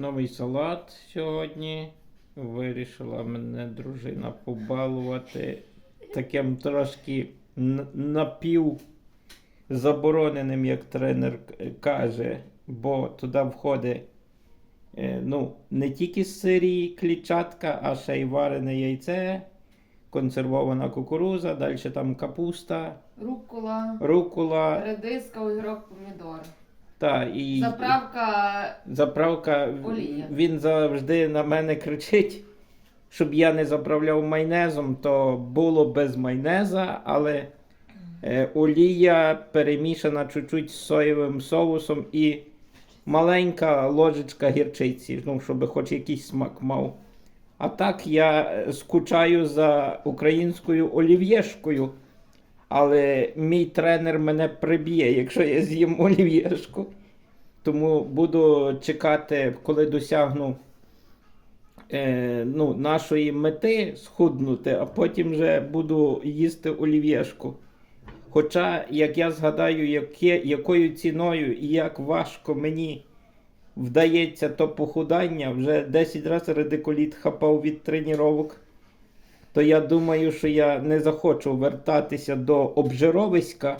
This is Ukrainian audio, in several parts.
новий салат сьогодні. Вирішила мене дружина побалувати таким трошки напів забороненим, як тренер каже, бо туди входить е, ну, не тільки сирі клітчатка, а ще й варене яйце, консервована кукуруза, далі там капуста, Рукола, рукула. редиска, огірок, помідор. Та, і Заправка заправка. Олія. Він завжди на мене кричить, щоб я не заправляв майонезом, то було без майонеза, але е, олія перемішана чуть-чуть з соєвим соусом і маленька ложечка гірчиці, ну, щоб хоч якийсь смак мав. А так я е, скучаю за українською олів'єшкою. Але мій тренер мене приб'є, якщо я з'їм олів'єшку. Тому буду чекати, коли досягну е, ну, нашої мети схуднути, а потім вже буду їсти олів'єшку. Хоча, як я згадаю, яке, якою ціною і як важко мені вдається то похудання, вже 10 разів радикуліт хапав від тренувань, то я думаю, що я не захочу вертатися до обжировиська,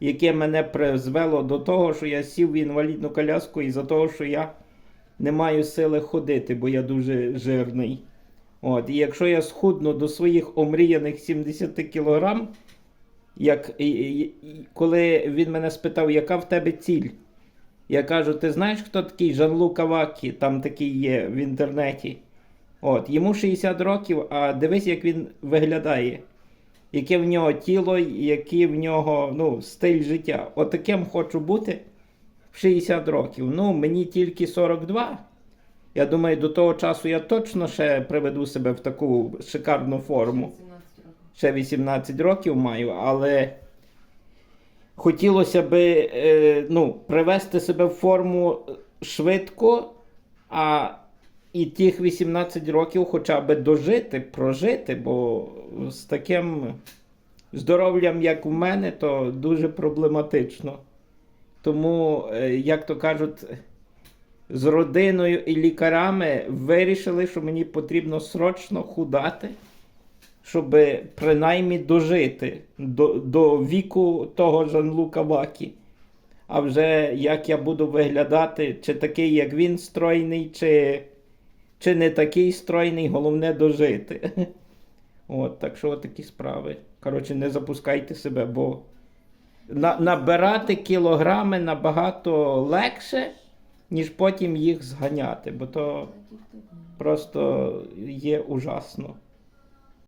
яке мене призвело до того, що я сів в інвалідну коляску із-за того, що я не маю сили ходити, бо я дуже жирний. От, і якщо я схудну до своїх омріяних 70 кілограм, як, і, і, і, коли він мене спитав, яка в тебе ціль? Я кажу, ти знаєш, хто такий Жан-Лука Вакі, там такий є в інтернеті. От, йому 60 років, а дивись, як він виглядає. Яке в нього тіло, який в нього ну, стиль життя. Отаким хочу бути в 60 років. Ну, мені тільки 42. Я думаю, до того часу я точно ще приведу себе в таку шикарну форму 17 років. ще 18 років маю, але хотілося би е, ну, привести себе в форму швидко, а і тих 18 років хоча б дожити, прожити, бо з таким здоров'ям, як в мене, то дуже проблематично. Тому, е, як то кажуть, з родиною і лікарями вирішили, що мені потрібно срочно худати щоб принаймні дожити до, до віку того Жан-Лука Вакі. А вже як я буду виглядати, чи такий, як він стройний, чи, чи не такий стройний, головне дожити. От, так що такі справи. Коротше, не запускайте себе, бо на, набирати кілограми набагато легше, ніж потім їх зганяти, бо то просто є ужасно.